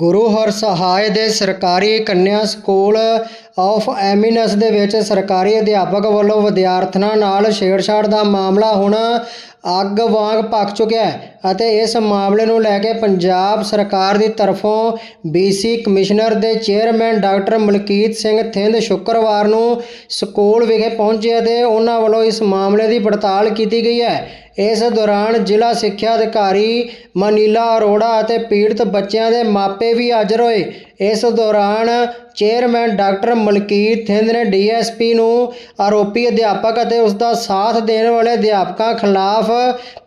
ਗੁਰੂ ਹਰ ਸਹਾਇ ਦੇ ਸਰਕਾਰੀ ਕੰਨਿਆ school of ਐਮਿਨਸ ਦੇ ਵਿੱਚ ਸਰਕਾਰੀ ਅਧਿਆਪਕ ਵੱਲੋਂ ਵਿਦਿਆਰਥਣਾਂ ਨਾਲ ਛੇੜਛਾੜ ਦਾ ਮਾਮਲਾ ਹੁਣ ਅੱਗ ਵਾਂਗ ਪੱਕ ਚੁੱਕਿਆ ਹੈ ਅਤੇ ਇਸ ਮਾਮਲੇ ਨੂੰ ਲੈ ਕੇ ਪੰਜਾਬ ਸਰਕਾਰ ਦੀ ਤਰਫੋਂ ਬੀਸੀ ਕਮਿਸ਼ਨਰ ਦੇ ਚੇਅਰਮੈਨ ਡਾਕਟਰ ਮਲਕੀਤ ਸਿੰਘ ਥਿੰਦ ਸ਼ੁੱਕਰਵਾਰ ਨੂੰ ਸਕੂਲ ਵਿਖੇ ਪਹੁੰਚੇ ਅਤੇ ਉਹਨਾਂ ਵੱਲੋਂ ਇਸ ਮਾਮਲੇ ਦੀ ਪੜਤਾਲ ਕੀਤੀ ਗਈ ਹੈ। ਇਸ ਦੌਰਾਨ ਜ਼ਿਲ੍ਹਾ ਸਿੱਖਿਆ ਅਧਿਕਾਰੀ ਮਨੀਲਾ ਅਰੋੜਾ ਅਤੇ ਪੀੜਤ ਬੱਚਿਆਂ ਦੇ ਮਾਪੇ ਵੀ ਹਾਜ਼ਰ ਹੋਏ। ਇਸ ਦੌਰਾਨ ਚੇਅਰਮੈਨ ਡਾਕਟਰ ਮਲਕੀਰ ਥਿੰਦ ਨੇ ਡੀਐਸਪੀ ਨੂੰ ਆਰੋਪੀ ਅਧਿਆਪਕ ਅਤੇ ਉਸ ਦਾ ਸਾਥ ਦੇਣ ਵਾਲੇ ਅਧਿਆਪਕਾਂ ਖਿਲਾਫ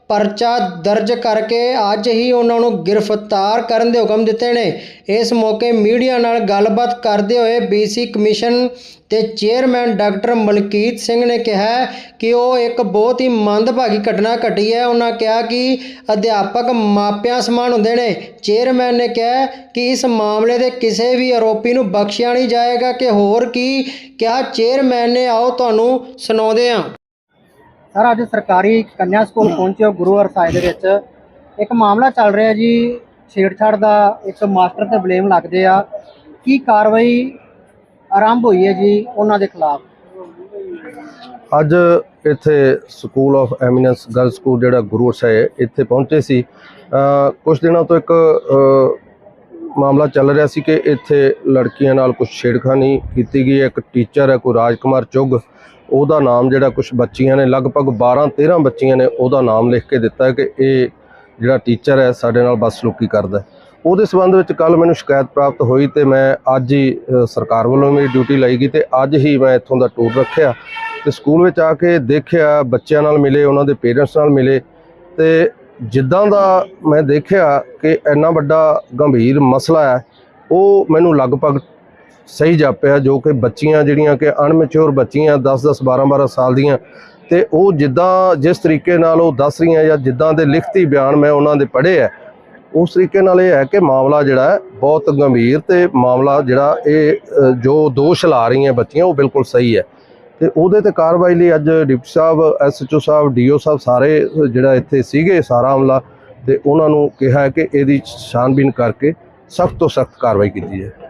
ਪਰਚਾ ਦਰਜ ਕਰਕੇ ਅੱਜ ਹੀ ਉਹਨਾਂ ਨੂੰ ਗ੍ਰਿਫਤਾਰ ਕਰਨ ਦੇ ਹੁਕਮ ਦਿੱਤੇ ਨੇ। ਇਸ ਮੌਕੇ ਮੀਡੀਆ ਨਾਲ ਗੱਲਬਾਤ ਕਰਦੇ ਹੋਏ ਬੀਸੀ ਕਮਿਸ਼ਨ ਤੇ ਚੇਅਰਮੈਨ ਡਾਕਟਰ ਮਲਕੀਤ ਸਿੰਘ ਨੇ ਕਿਹਾ ਕਿ ਉਹ ਇੱਕ ਬਹੁਤ ਹੀ ਮੰਦਭਾਗੀ ਘਟਨਾ ਘਟੀ ਹੈ। ਉਹਨਾਂ ਕਿਹਾ ਕਿ ਅਧਿਆਪਕ ਮਾਪਿਆਂ ਸਮਾਨ ਹੁੰਦੇ ਨੇ। ਚੇਅਰਮੈਨ ਨੇ ਕਿਹਾ ਕਿ ਇਸ ਮਾਮਲੇ ਦੇ ਕਿਸੇ ਵੀ ਆਰੋਪੀ ਨੂੰ ਬਖਸ਼ਿਆ ਨਹੀਂ ਜਾਏਗਾ ਕਿ ਹੋਰ ਕੀ। ਕਿਹਾ, ਚੇਅਰਮੈਨ ਨੇ, ਆਓ ਤੁਹਾਨੂੰ ਸੁਣਾਉਂਦੇ ਹਾਂ। ਸਰ, ਅੱਜ ਸਰਕਾਰੀ ਕੰਨਿਆ ਸਕੂਲ ਪਹੁੰਚੇ ਹੋ ਗੁਰੂ ਹਰਸਾਏ ਦੇ ਵਿੱਚ। ਇੱਕ ਮਾਮਲਾ ਚੱਲ ਰਿਹਾ ਜੀ, ਛੇੜਛਾੜ ਦਾ ਇੱਕ ਮਾਸਟਰ ਤੇ ਬਲੇਮ ਲੱਗਦੇ ਆ। ਕੀ ਕਾਰਵਾਈ ਆਰੰਭ ਹੋਈ ਹੈ ਜੀ ਉਹਨਾਂ ਦੇ ਖਿਲਾਫ? ਅੱਜ ਇੱਥੇ school of eminence girl school ਜਿਹੜਾ ਗੁਰੂ ਸਾਹਿਬ ਇੱਥੇ ਪਹੁੰਚੇ ਸੀ ਕੁਝ ਦਿਨਾਂ ਤੋਂ ਇੱਕ ਮਾਮਲਾ ਚੱਲ ਰਿਹਾ ਸੀ ਕਿ ਇੱਥੇ ਲੜਕੀਆਂ ਨਾਲ ਕੁਝ ਛੇੜਖਾਨੀ ਕੀਤੀ ਗਈ ਹੈ। ਇੱਕ ਟੀਚਰ ਹੈ, ਕੋਈ ਰਾਜਕੁਮਾਰ ਚੁੱਗ ਉਹਦਾ ਨਾਮ ਜਿਹੜਾ ਕੁਝ ਬੱਚੀਆਂ ਨੇ, ਲਗਭਗ 12 13 ਬੱਚੀਆਂ ਨੇ ਉਹਦਾ ਨਾਮ ਲਿਖ ਕੇ ਦਿੱਤਾ ਕਿ ਇਹ ਜਿਹੜਾ ਟੀਚਰ ਹੈ ਸਾਡੇ ਨਾਲ ਬਦਸਲੂਕੀ ਕਰਦਾ ਉਹਦੇ ਸਬੰਧ ਵਿੱਚ ਕੱਲ ਮੈਨੂੰ ਸ਼ਿਕਾਇਤ ਪ੍ਰਾਪਤ ਹੋਈ ਤੇ ਮੈਂ ਅੱਜ ਹੀ ਸਰਕਾਰ ਵੱਲੋਂ ਮੇਰੀ ਡਿਊਟੀ ਲਾਈ ਗਈ ਤੇ ਅੱਜ ਹੀ ਮੈਂ ਇੱਥੋਂ ਦਾ ਟੂਰ ਰੱਖਿਆ ਤੇ ਸਕੂਲ ਵਿੱਚ ਆ ਕੇ ਦੇਖਿਆ, ਬੱਚਿਆਂ ਨਾਲ ਮਿਲੇ, ਉਹਨਾਂ ਦੇ ਪੇਰੈਂਟਸ ਨਾਲ ਮਿਲੇ ਤੇ ਜਿੱਦਾਂ ਦਾ ਮੈਂ ਦੇਖਿਆ ਕਿ ਇੰਨਾ ਵੱਡਾ ਗੰਭੀਰ ਮਸਲਾ ਹੈ, ਉਹ ਮੈਨੂੰ ਲਗਭਗ ਸਹੀ ਜਾਪਿਆ ਜੋ ਕਿ ਬੱਚੀਆਂ ਜਿਹੜੀਆਂ ਕਿ ਅਣਮੈਚੁਰ ਬੱਚੀਆਂ 10 10 12 12 ਸਾਲ ਦੀਆਂ ਤੇ ਉਹ ਜਿੱਦਾਂ ਜਿਸ ਤਰੀਕੇ ਨਾਲ ਉਹ ਦੱਸ ਰਹੀਆਂ ਜਾਂ ਜਿੱਦਾਂ ਦੇ ਲਿਖਤੀ ਬਿਆਨ ਮੈਂ ਉਹਨਾਂ ਦੇ ਪੜ੍ਹੇ ਹੈ ਉਸ ਤਰੀਕੇ ਨਾਲ ਇਹ ਹੈ ਕਿ ਮਾਮਲਾ ਜਿਹੜਾ ਬਹੁਤ ਗੰਭੀਰ ਤੇ ਮਾਮਲਾ ਜਿਹੜਾ ਇਹ ਜੋ ਦੋਸ਼ ਲਾ ਰਹੀਆਂ ਬੱਚੀਆਂ ਉਹ ਬਿਲਕੁਲ ਸਹੀ ਹੈ। ਤੇ ਉਹਦੇ ਤੇ ਕਾਰਵਾਈ ਲਈ ਅੱਜ ਡਿਪਟੀ ਸਾਹਿਬ ਐਸਐਚਓ ਸਾਹਿਬ ਡੀਓ ਸਾਹਿਬ ਸਾਰੇ ਜਿਹੜਾ ਇੱਥੇ ਸੀਗੇ ਸਾਰਾ ਅਮਲਾ ਤੇ ਉਹਨਾਂ ਨੂੰ ਕਿਹਾ ਹੈ ਕਿ ਇਹਦੀ ਛਾਨਬੀਨ ਕਰਕੇ ਸਖਤ ਤੋਂ ਸਖਤ ਕਾਰਵਾਈ ਕੀਤੀ ਹੈ